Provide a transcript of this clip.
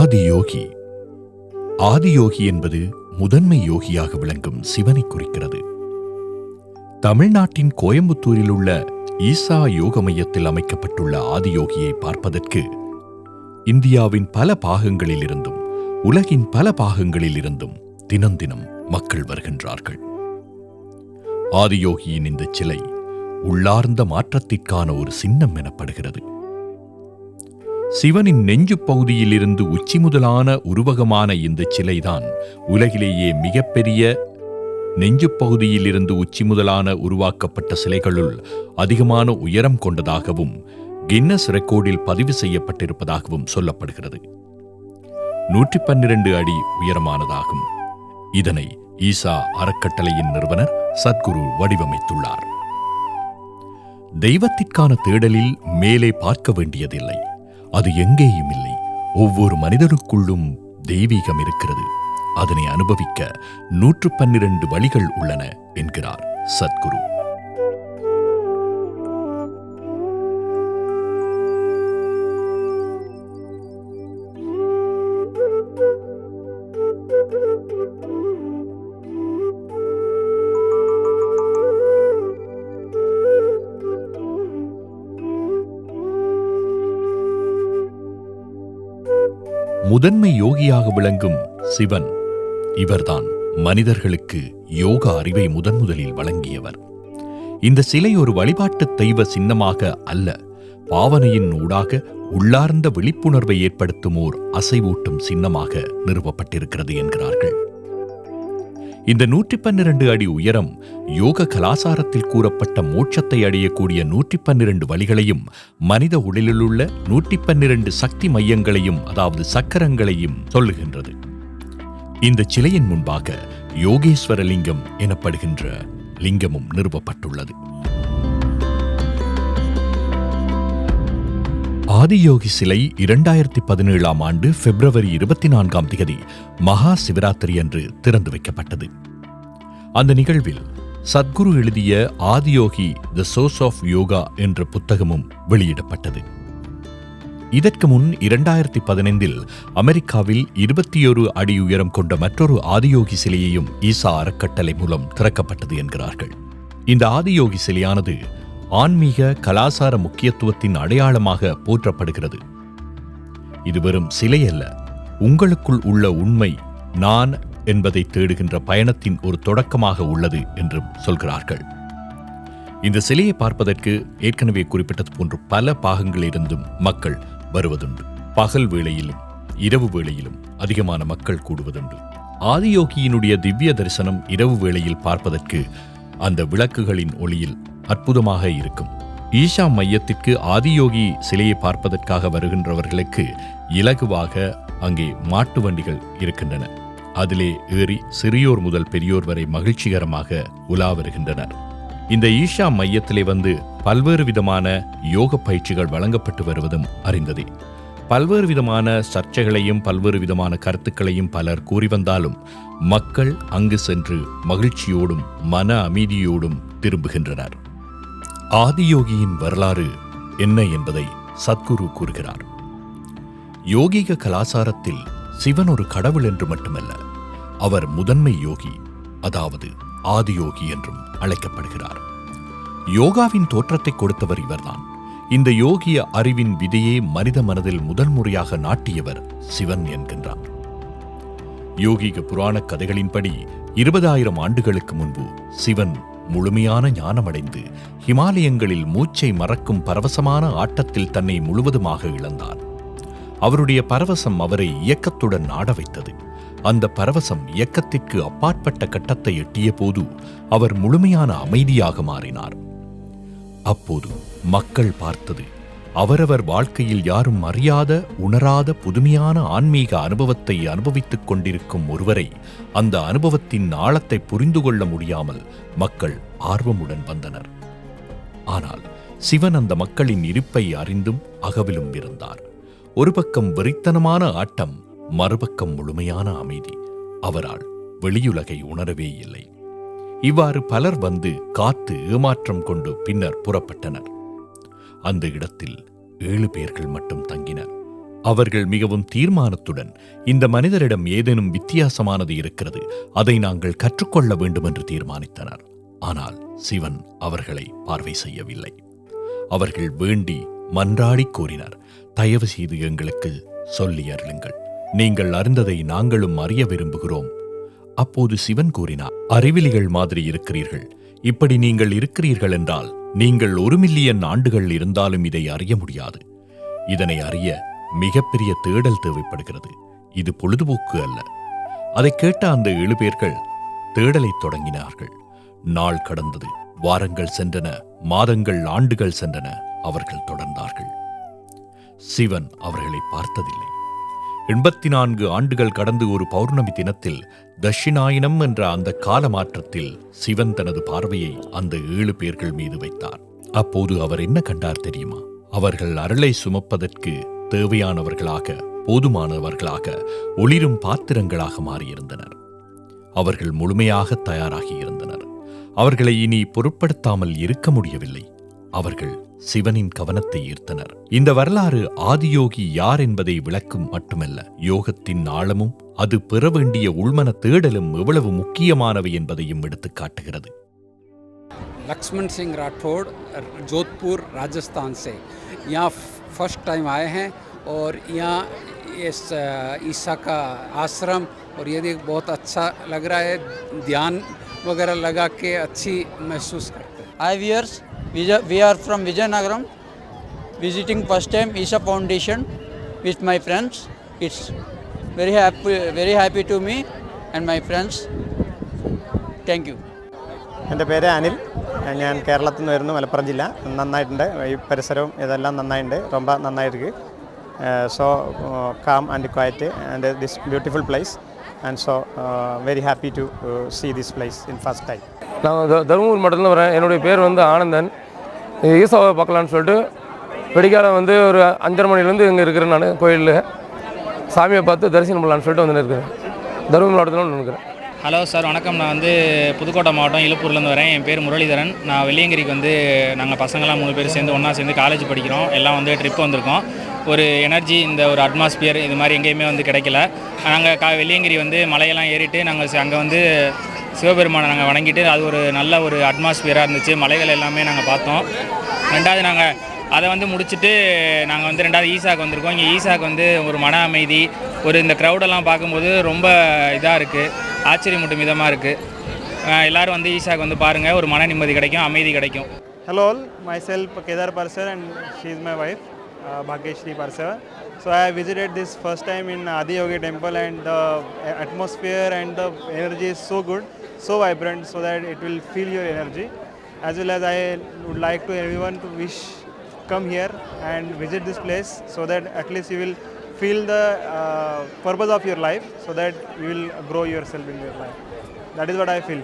ஆதியோகி. ஆதியோகி என்பது முதன்மை யோகியாக விளங்கும் சிவனை குறிக்கிறது. தமிழ்நாட்டின் கோயம்புத்தூரில் உள்ள ஈசா யோக மையத்தில் அமைக்கப்பட்டுள்ள ஆதியோகியை பார்ப்பதற்கு இந்தியாவின் பல பாகங்களில் இருந்தும் உலகின் பல பாகங்களில் இருந்தும் தினம் தினம் மக்கள் வருகின்றார்கள். ஆதியோகியின் இந்த சிலை உள்ளார்ந்த மாற்றத்திற்கான ஒரு சின்னம் எனப்படுகிறது. சிவனின் நெஞ்சு பகுதியில் இருந்து உச்சி முதலான உருவகமான இந்த சிலைதான் உலகிலேயே மிகப்பெரிய நெஞ்சு பகுதியில் இருந்து உச்சி முதலான உருவாக்கப்பட்ட சிலைகளுள் அதிகமான உயரம் கொண்டதாகவும் கின்னஸ் ரெக்கார்டில் பதிவு செய்யப்பட்டிருப்பதாகவும் சொல்லப்படுகிறது. நூற்றி பன்னிரண்டு அடி உயரமானதாகும். இதனை ஈசா அறக்கட்டளையின் நிறுவனர் சத்குரு வடிவமைத்துள்ளார். தெய்வத்திற்கான தேடலில் மேலே பார்க்க வேண்டியதில்லை. அது எங்கேயும் இல்லை ஒவ்வொரு மனிதனுக்குள்ளும் தெய்வீகம் இருக்கிறது. அதனை அனுபவிக்க நூற்று பன்னிரண்டு வழிகள் உள்ளன என்கிறார் சத்குரு. முதன்மை யோகியாக விளங்கும் சிவன். இவர்தான் மனிதர்களுக்கு யோக அறிவை முதன் முதலில் வழங்கியவர். இந்த சிலை ஒரு வழிபாட்டு தெய்வ சின்னமாக அல்ல பாவனையின் ஊடாக உள்ளார்ந்த விழிப்புணர்வை ஏற்படுத்தும் ஓர் அசைவூட்டும் சின்னமாக நிறுவப்பட்டிருக்கிறது என்கிறார்கள். இந்த நூற்றி பன்னிரண்டு அடி உயரம் யோக கலாசாரத்தில் கூறப்பட்ட மோட்சத்தை அடையக்கூடிய நூற்றி பன்னிரண்டு வழிகளையும் மனித உடலிலுள்ள நூற்றி பன்னிரண்டு சக்தி மையங்களையும் அதாவது சக்கரங்களையும் சொல்லுகின்றது. இந்த சிலையின் முன்பாக யோகேஸ்வர லிங்கம் எனப்படுகின்ற லிங்கமும் நிறுவப்பட்டுள்ளது. ஆதியோகி சிலை இரண்டாயிரத்தி பதினேழாம் ஆண்டு பிப்ரவரி இருபத்தி நான்காம் திகதி மகா சிவராத்திரி அன்று திறந்து வைக்கப்பட்டது. அந்த நிகழ்வில் சத்குரு எழுதிய Adiyogi the source of yoga என்ற புத்தகமும் வெளியிடப்பட்டது. இதற்கு முன் இரண்டாயிரத்தி பதினைந்தில் அமெரிக்காவில் இருபத்தியொரு அடி உயரம் கொண்ட மற்றொரு ஆதியோகி சிலையையும் ஈசா அறக்கட்டளை மூலம் திறக்கப்பட்டது என்கிறார்கள். இந்த ஆதியோகி சிலையானது ஆன்மீக கலாசார முக்கியத்துவத்தின் அடையாளமாக போற்றப்படுகிறது. இது வெறும் சிலை அல்ல உங்களுக்குள் உள்ள உண்மை நான் என்பதை தேடுகின்ற பயணத்தின் ஒரு தொடக்கமாக உள்ளது என்றும் சொல்கிறார்கள். இந்த சிலையை பார்ப்பதற்கு ஏற்கனவே குறிப்பிட்டது போன்று பல பாகங்களிலிருந்தும் மக்கள் வருவதுண்டு. பகல் வேளையிலும் இரவு வேளையிலும் அதிகமான மக்கள் கூடுவதுண்டு. ஆதியோகியினுடைய திவ்ய தரிசனம் இரவு வேளையில் பார்ப்பதற்கு அந்த விளக்குகளின் ஒளியில் அற்புதமாக இருக்கும். ஈஷா மையத்திற்கு ஆதியோகி சிலையை பார்ப்பதற்காக வருகின்றவர்களுக்கு இலகுவாக அங்கே மாட்டு வண்டிகள் இருக்கின்றன. அதிலே ஏறி சிறியோர் முதல் பெரியோர் வரை மகிழ்ச்சிகரமாக உலா வருகின்றனர். இந்த ஈஷா மையத்திலே வந்து பல்வேறு விதமான யோக பயிற்சிகள் வழங்கப்பட்டு வருவதும் அறிந்ததே. பல்வேறு விதமான சர்ச்சைகளையும் பல்வேறு விதமான கருத்துக்களையும் பலர் கூறி வந்தாலும் மக்கள் அங்கு சென்று மகிழ்ச்சியோடும் மன அமைதியோடும் திரும்புகின்றனர். ஆதியோகியின் வரலாறு என்ன என்பதை சத்குரு கூறுகிறார். யோகிக கலாசாரத்தில் சிவன் ஒரு கடவுள் என்று மட்டுமல்ல அவர் முதன்மை யோகி அதாவது ஆதியோகி என்றும் அழைக்கப்படுகிறார். யோகாவின் தோற்றத்தை கொடுத்தவர் இவர்தான். இந்த யோகிய அறிவின் விதையே மனித மனதில் முதல் முறையாக நாட்டியவர் சிவன் என்கின்றார். யோகிக புராணக் கதைகளின்படி இருபதாயிரம் ஆண்டுகளுக்கு முன்பு சிவன் முழுமையான ஞானமடைந்து ஹிமாலயங்களில் மூச்சை மறக்கும் பரவசமான ஆட்டத்தில் தன்னை முழுவதுமாக இழந்தார். அவருடைய பரவசம் அவரை இயக்கத்துடன் ஆட வைத்தது. அந்த பரவசம் இயக்கத்திற்கு அப்பாற்பட்ட கட்டத்தை எட்டிய போது அவர் முழுமையான அமைதியாக மாறினார். அப்போது மக்கள் பார்த்தது. அவரவர் வாழ்க்கையில் யாரும் அறியாத உணராத புதுமையான ஆன்மீக அனுபவத்தை அனுபவித்துக் கொண்டிருக்கும் ஒருவரை அந்த அனுபவத்தின் ஆழத்தை புரிந்து கொள்ள முடியாமல் மக்கள் ஆர்வமுடன் வந்தனர். ஆனால் சிவன் அந்த மக்களின் இருப்பை அறிந்தும் அகவிலும் இருந்தார். ஒரு பக்கம் வெறித்தனமான ஆட்டம் மறுபக்கம் முழுமையான அமைதி. அவரால் வெளியுலகை உணரவே இல்லை. இவ்வாறு பலர் வந்து காத்து ஏமாற்றம் கொண்டு பின்னர் புறப்பட்டனர். அந்த இடத்தில் ஏழு பேர்கள் மட்டும் தங்கினர். அவர்கள் மிகவும் தீர்மானத்துடன் இந்த மனிதரிடம் ஏதேனும் வித்தியாசமானது இருக்கிறது அதை நாங்கள் கற்றுக்கொள்ள வேண்டும் என்று தீர்மானித்தனர். ஆனால் சிவன் அவர்களை பார்வை செய்யவில்லை. அவர்கள் வேண்டி மன்றாடி கூறினர் தயவு செய்து எங்களுக்கு சொல்லி அருளுங்கள். நீங்கள் அறிந்ததை நாங்களும் அறிய விரும்புகிறோம். அப்போது சிவன் கூறினார் அறிவிலிகள் மாதிரி இருக்கிறீர்கள். இப்படி நீங்கள் இருக்கிறீர்கள் என்றால் நீங்கள் ஒரு மில்லியன் ஆண்டுகள் இருந்தாலும் இதை அறிய முடியாது. இதனை அறிய மிகப்பெரிய தேடல் தேவைப்படுகிறது. இது பொழுதுபோக்கு அல்ல. அதை கேட்ட அந்த ஏழு பேர்கள் தேடலைத் தொடங்கினார்கள். நாள் கடந்தது. வாரங்கள் சென்றன. மாதங்கள் ஆண்டுகள் சென்றன. அவர்கள் தொடர்ந்தார்கள். சிவன் அவர்களை பார்த்ததில்லை. எண்பத்தி நான்கு ஆண்டுகள் கடந்து ஒரு பௌர்ணமி தினத்தில் தஷிணாயினம் என்ற அந்த கால மாற்றத்தில் சிவன் தனது பார்வையை அந்த ஏழு பேர்கள் மீது வைத்தார். அப்போது அவர் என்ன கண்டார் தெரியுமா? அவர்கள் அருளை சுமப்பதற்கு தேவையானவர்களாக போதுமானவர்களாக ஒளிரும் பாத்திரங்களாக மாறியிருந்தனர். அவர்கள் முழுமையாக தயாராகி இருந்தனர். அவர்களை இனி பொருட்படுத்தாமல் இருக்க முடியவில்லை. அவர்கள் சிவனின் கவனத்தை ஈர்த்தனர் இந்த வரலாறு ஆதியோகி யார் என்பதை விளக்கும் மட்டுமல்ல யோகத்தின் ஆழமும் அது பெற வேண்டிய உள்மன தேடலும் எவ்வளவு முக்கியமானவை என்பதையும் எடுத்துக் காட்டுகிறது लक्ष्मण सिंह राठौड़ जोधपुर राजस्थान से यहाँ फर्स्ट टाइम आए हैं और यहाँ इस अ, ईसा का आश्रम और ये देख बहुत अच्छा लग रहा है ध्यान वगैरह लगा के अच्छी महसूस करते हैं Hi viewers, Vijay- We are from Vijayanagaram, visiting first time Isha Foundation with my friends. It's very happy, very happy to me and my friends. Thank you. എന്റെ പേര് അനിൽ ഞാൻ കേരളത്തിൽ നിന്ന് വരുന്നു മലപ്പുറം ജില്ല നന്നായിട്ടുണ്ട് ഈ പരിസരവും ഇതെല്ലാം നന്നായിട്ടുണ്ട് ரொம்ப നന്നായിട്ടിരിക്കും so calm and quiet and this beautiful place and so very happy to see this place in first time நான் தருமபுரி மாவட்டத்தில் வரேன். என்னுடைய பேர் வந்து ஆனந்தன். ஈசாவை பார்க்கலான்னு சொல்லிட்டு வெடிக்காலம் வந்து ஒரு அஞ்சரை மணிலேருந்து இங்கே இருக்கிறேன் நான் கோயிலில். சாமியை பார்த்து தரிசனம் பண்ணலான்னு சொல்லிட்டு வந்து இருக்கிறேன். தருமபுரி மாவட்டத்தில் ஒன்று இருக்கிறேன் ஹலோ சார் வணக்கம். நான் வந்து புதுக்கோட்டை மாவட்டம் இழுப்பூர்லேருந்து வரேன். என் பேர் முரளிதரன். நான் வெள்ளியங்கிரிக்கு வந்து நாங்கள் பசங்களாம் மூணு பேர் சேர்ந்து ஒன்றா சேர்ந்து காலேஜ் படிக்கிறோம். எல்லாம் வந்து ட்ரிப் வந்திருக்கோம். ஒரு எனர்ஜி இந்த ஒரு அட்மாஸ்பியர் இது மாதிரி எங்கேயுமே வந்து கிடைக்கல. நாங்கள் கா வெள்ளியங்கிரி வந்து மலையெல்லாம் ஏறிட்டு நாங்கள் அங்கே வந்து சிவபெருமானை நாங்கள் வணங்கிட்டு அது ஒரு நல்ல ஒரு அட்மாஸ்பியராக இருந்துச்சு. மலைகள் எல்லாமே நாங்கள் பார்த்தோம். ரெண்டாவது நாங்கள் அதை வந்து முடிச்சுட்டு நாங்கள் வந்து ரெண்டாவது ஈசாக்கு வந்திருக்கோம். இங்கே ஈசாக்கு வந்து ஒரு மன அமைதி ஒரு இந்த க்ரௌடெல்லாம் பார்க்கும்போது ரொம்ப இதாக இருக்குது ஆச்சரியமூட்டும் விதமாக இருக்குது எல்லோரும் வந்து ஈசாக்கு வந்து பாருங்கள் ஒரு மன நிம்மதி கிடைக்கும் அமைதி கிடைக்கும். Hello myself Kedar Parser and she is my wife, uh, Bhagyeshri Parser. So I visited this first time in Adi Yogi temple and the atmosphere and the energy is so good, so vibrant so that it will feel your energy. As well as I would like to everyone to wish come here and visit this place so that at least you will feel the uh, purpose of your life so that you will grow yourself in your life. That is what I feel.